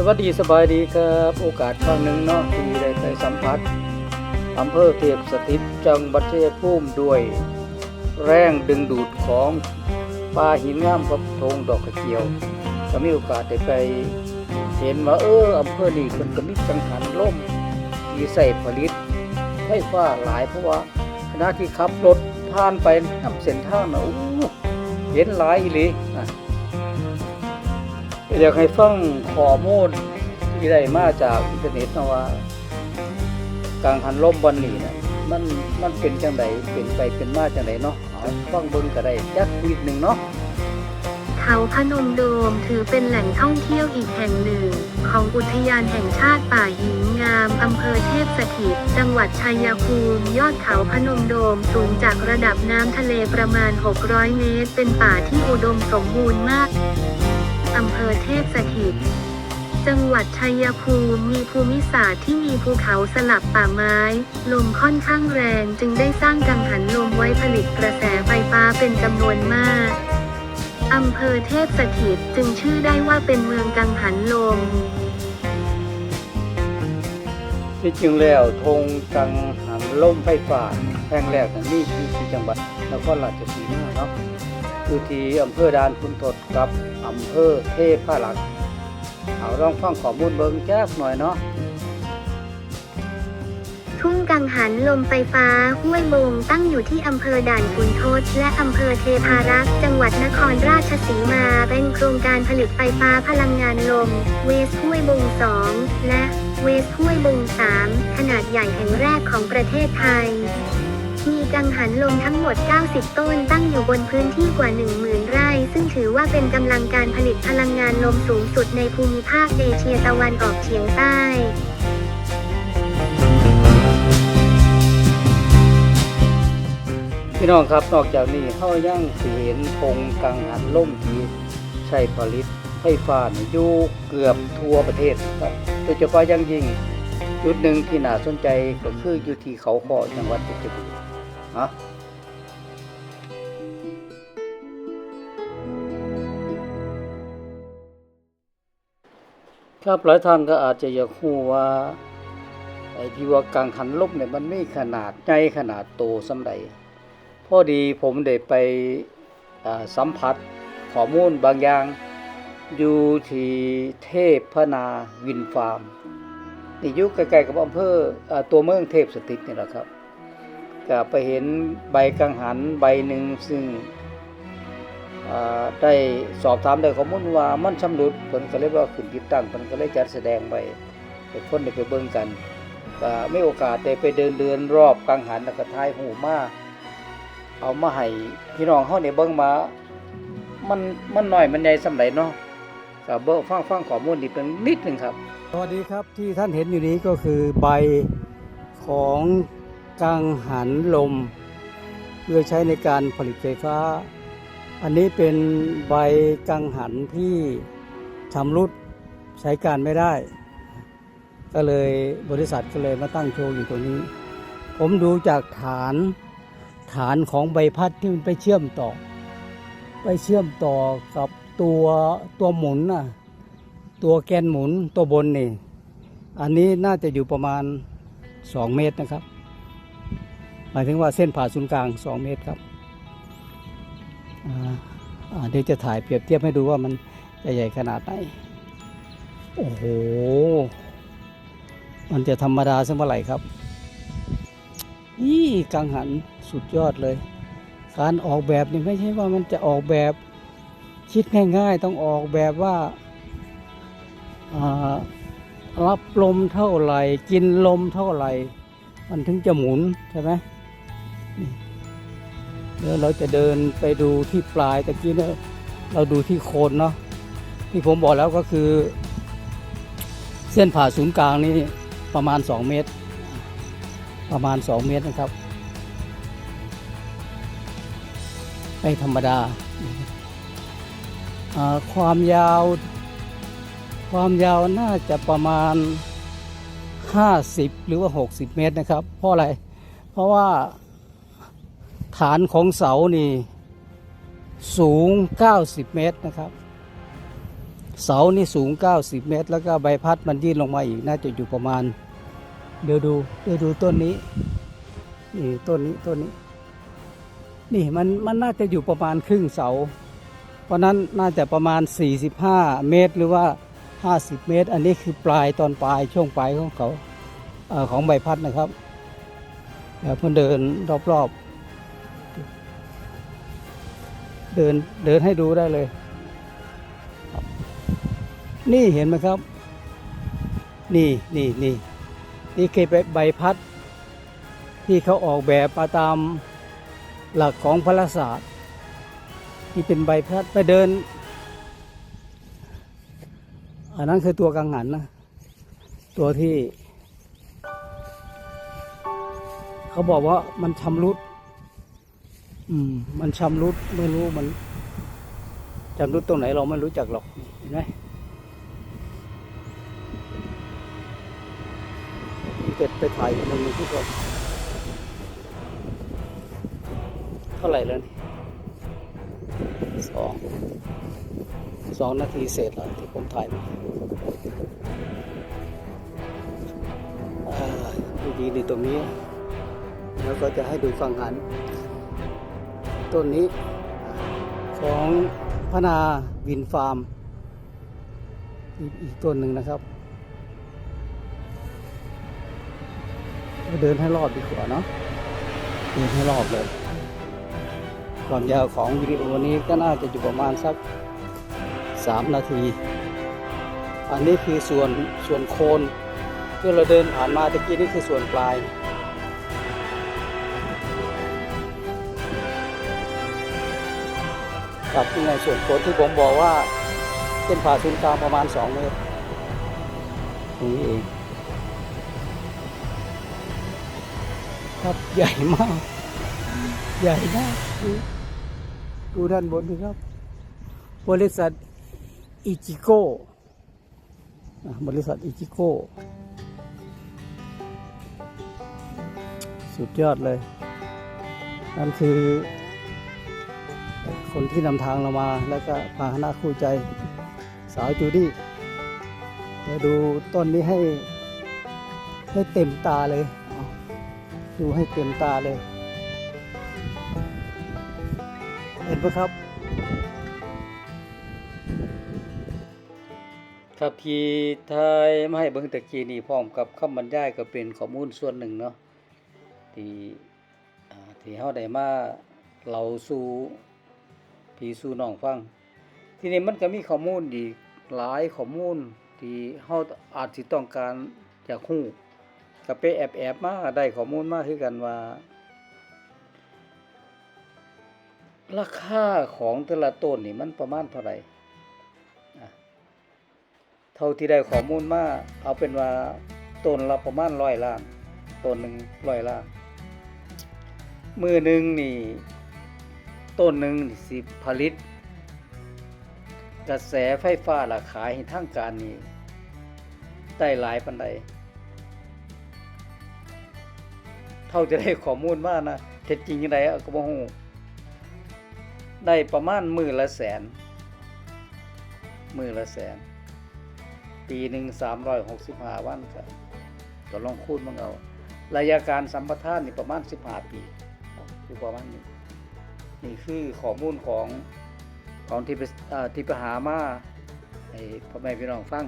สวัสดีสบายดีครับ โอกาสครั้งหนึ่งเนาะที่ได้ไปสัมผัสอำเภอเทพสถิตจังหวัดชัยภูมิด้วย แรงดึงดูดของปลาหินงามกับทงดอกกระเจียว ก็มีโอกาสได้ไปเห็นว่าเอออำเภอนี้มันก็มีจังหันล่มที่ใส่ผลิตไฟฟ้าหลายเพราะว่าขณะที่ขับรถผ่านไปนำเส้นทางนะโอ้เห็นหลายอีหลีอะ อยากให้ฟังข้อมูลที่ได้มาจากอินเทอร์เน็ตนะว่า การหันลมวันนี้นะมันมันเป็นจังไดเป็นไปเป็นมาจังไดเนาะเอาฟังเบิ่งก็ได้จักนิดหนึ่งเนาะเขาพนมโดมถือเป็นแหล่งท่องเที่ยวอีกแห่งหนึ่ง ของอุทยานแห่งชาติป่าหินงามอำเภอเทพสถิต จังหวัดชัยภูมิ ยอดเขาพนมโดมสูงจากระดับน้ำทะเลประมาณ 600 เมตร เป็นป่าที่อุดมสมบูรณ์มาก อำเภอเทพสถิต จังหวัดชัยภูมิมีภูมิศาสตร์ที่มีภูเขาสลับป่าไม้ ลมค่อนข้างแรงจึงได้สร้างกังหันลมไว้ผลิตกระแสไฟฟ้าเป็นจำนวนมากอำเภอเทพสถิตจึงชื่อได้ว่าเป็นเมืองกังหันลม ที่จริงแล้วธงกังหันลมไฟฟ้าแห่งแรกนั้นมีอยู่ที่จังหวัดนครราชสีมาเนาะอยู่ที่อำเภอดานพุนทดกับ อำเภอเทพารักษ์เอาลองฟังข้อมูลเบิ่งจักหน่อยเนาะทุ่งกังหันลมไฟฟ้าห้วยบงตั้งอยู่ที่อำเภอด่านขุนทดและอำเภอเทพารักษ์จังหวัดนครราชสีมา เป็นโครงการผลิตไฟฟ้าพลังงานลม เวสห้วยบง2และเวสห้วยบง3ขนาดใหญ่แห่งแรกของประเทศไทย มีกังหันลมทั้งหมด 90 ต้นตั้งอยู่บนพื้นที่กว่า 10,000 ไร่ ซึ่งถือว่าเป็นกำลังการผลิตพลังงานลมสูงสุดในภูมิภาคเอเชียตะวันออกเฉียงใต้พี่น้องครับนอกจากนี้เขายังเสิเห็นธงกังหันล่มที่ใช้ผลิตไฟฟ้านอยู่เกือบทั่วประเทศครับโดยเฉพาะยังยิ่ง จุดหนึ่งที่น่าสนใจก็คืออยู่ที่เขาคอจังหวัดเพชรบุรีฮะครับหลายท่านก็อาจจะอยากรู้ว่าไอ้ที่ว่ากังหันลมเนี่ยมันไม่ขนาดใหญ่ขนาดโตสำใดพอดีผมได้ไปสัมผัสข้อมูลบางอย่าง อยู่ที่เทพพนาวินฟาร์ม นี่อยู่ใกล้ๆกับอำเภอตัวเมืองเทพสถิตนี่แหละครับก็ไปเห็นใบกังหันใบหนึ่งซึ่งได้สอบถามได้ข้อมูลว่ามันชำรุดเพิ่นก็เลยว่าขึ้นติดตั้งเพิ่นก็เลยจัดแสดงไว้ให้คนได้ไปเบิ่งกันก็มีโอกาสได้ไปเดินเดินรอบกังหันแล้วก็ถ่ายรูมาเอามาให้พี่น้องเฮาเนี่ยเบิ่งมามันมันน้อยมันใหญ่สำาใดเนาะ เบิ่งฟังฟังข้อมูลนี่เป็นนิดหนึ่งครับ สวัสดีครับที่ท่านเห็นอยู่นี้ก็คือใบของกังหันลม เพื่อใช้ในการผลิตไฟฟ้า อันนี้เป็นใบกังหันที่ชำรุดใช้การไม่ได้ ก็เลยบริษัทก็เลยมาตั้งโชว์อยู่ตรงนี้ ผมดูจากฐานฐานของใบพัดที่มันไปเชื่อมต่อ ไปเชื่อมต่อกับ ตัวตัวหมุนน่ะตัวแกนหมุนตัวบนนี่อันนี้น่าจะอยู่ประมาณ 2 เมตรนะครับ หมายถึงว่าเส้นผ่าศูนย์กลาง 2 เมตรครับเดี๋ยวจะถ่ายเปรียบเทียบให้ดูว่ามันจะใหญ่ขนาดไหน โอ้โห มันจะธรรมดาสักเมื่อไหร่ครับนี่กังหันสุดยอดเลย การออกแบบนี่ไม่ใช่ว่ามันจะออกแบบ คิดง่ายๆต้องออกแบบว่ารับลมเท่าไหร่ กินลมเท่าไหร่ มันถึงจะหมุนใช่ไหมนี่เดี๋ยวเราจะเดินไปดูที่ปลายตะกี้เนี่ยเราดูที่โคนเนาะที่ผมบอกแล้วก็คือ เส้นผ่าศูนย์กลางนี่ประมาณ 2 เมตร ประมาณ 2 เมตรนะครับไม่ธรรมดา ความยาว ความยาวน่าจะประมาณ 50 หรือว่า 60 เมตรนะครับ เพราะอะไร เพราะว่าฐานของเสานี่สูง 90 เมตรนะครับ เสานี่สูง 90 เมตร แล้วก็ใบพัดมันยื่นลงมาอีกน่าจะอยู่ประมาณ เดี๋ยวดูเดี๋ยวดูต้นนี้นี่ต้นนี้ต้นนี้ นี่มันมันน่าจะอยู่ประมาณครึ่งเสา เพราะนั้นน่าจะประมาณ 45 เมตร หรือว่า 50 เมตร อันนี้คือปลายตอนปลายช่วงปลายของเขาเออของใบพัดนะครับเดี๋ยวเพื่อนเดินรอบๆเดินเดินให้ดูได้เลย นี่เห็นไหมครับ นี่นี่นี่นี่คือใบพัดที่เขาออกแบบมาตามหลักของพลศาสตร์ ที่เป็นใบพัดไปเดิน อันนั้นคือตัวกังหันนะ ตัวที่ เขาบอกว่ามันชำรุด อืม มันชำรุดไม่รู้มันชำรุดตรงไหนเราไม่รู้จักหรอกเห็นไหมเก็บไปถ่ายมันมีทุกคนเท่าไหร่แล้วนี่ สองสองนาทีเสร็จแล้วที่ผมถ่ายมาอ่าดูดีในตรงนี้ แล้วก็จะให้ดูฟังหัน ต้นนี้ของพนาวินฟาร์มอีกอีกต้นหนึ่งนะครับเดินให้รอบดีกว่าเนาะเดินให้รอบเลย ความยาวของวิดีโอนี้ก็น่าจะอยู่ประมาณสักสามนาที อันนี้คือส่วนส่วนโคนที่เราเดินผ่านมาตะกี้นี่คือส่วนปลายกับที่ในส่วนโคนที่ผมบอกว่าเส้นผ่าศูนย์กลางประมาณ 2 เมตรตรงนี้เองครับใหญ่มาก ใหญ่มาก ดูด้านบนดูครับ บริษัทอิจิโก้อะบริษัทอิจิโก้ สุดยอดเลย นั่นคือ คนที่นำทางเรามา แล้วก็พาหนะคู่ใจสาวจูดี้เดี๋ยวดูต้นนี้ให้ให้เต็มตาเลย ดูให้เต็มตาเลย ปะครับครับที่ทายมาให้เบิ่งตะกี้นี่พร้อมกับคำบรรยายก็เป็นข้อมูลส่วนหนึ่งเนาะที่ที่เฮาได้มาเล่าสู่พี่สู่น้องฟัง ทีนี้มันก็มีข้อมูลอีกหลายข้อมูลที่เฮาอาจสิต้องการอยากฮู้ก็ไปแอบๆมาได้ข้อมูลมาคือกันว่า ราคาของแต่ละต้นนี่มันประมาณเท่าไหร่เท่าที่ได้ข้อมูลมาเอาเป็นว่าต้นละประมาณร้อยล้านต้นหนึ่งร้อยล้านมือหนึ่งนี่ต้นหนึ่งสิผลิต กระแสไฟฟ้าราขายให้ทางการนี่ได้หลายปันใดเท่าจะได้ข้อมูลมานะเท็จจริงยังไงก็บ่ฮู้ ได้ประมาณมือละแสน มือละแสน ปีหนึ่งสามร้อยหกสิบห้าวันก็ก็ลองคูณมังเอาระยะการสัมปทานนี่ประมาณสิบห้าปีคือประมาณนี้นี่คือข้อมูลของของที่ไปที่ไปหามาให้พ่อแม่พี่น้องฟัง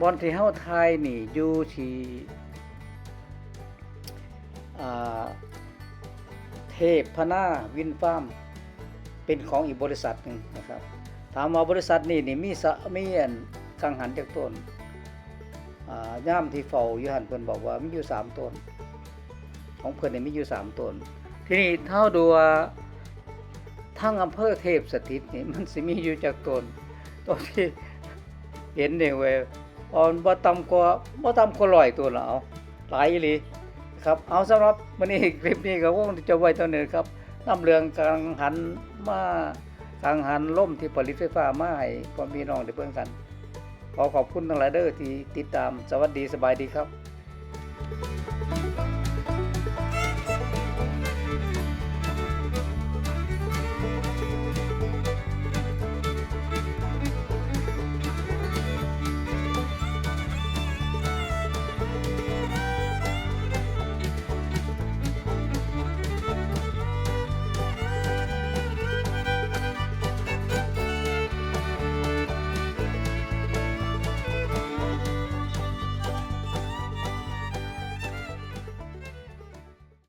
บอลที่เฮาไทยนี่อยู่ที่เทพพนาวินฟาร์ม เป็นของอีกบริษัทหนึ่งนะครับ ถามว่าบริษัทนี้นี่มีสะมีอันกังหันจากต้นย่ามที่เฝ้าอยู่หันเพิ่นบอกว่ามีอยู่สามต้น ของเพิ่นนี่มีอยู่สามต้น ทีนี้เท่าดูว่าทั้งอำเภอเทพสถิตนี่มันสิมีอยู่จากต้นต้นที่เห็นเนี่ยเว้ยอ่อนบ่ต่ำกว่าบ่ต่ำกว่าร้อยตัวแล้วเอาหลายอีหลีครับ เอาสำหรับวันนี้คลิปนี้ก็คงจะไว้เท่านี้ครับ น้ำเรืองกังหันมากังหันล่มที่ผลิตไฟฟ้ามาให้พ่อพี่น้องได้เพื่อนกัน ขอขอบคุณทั้งหลายเด้อที่ติดตามสวัสดีสบายดีครับ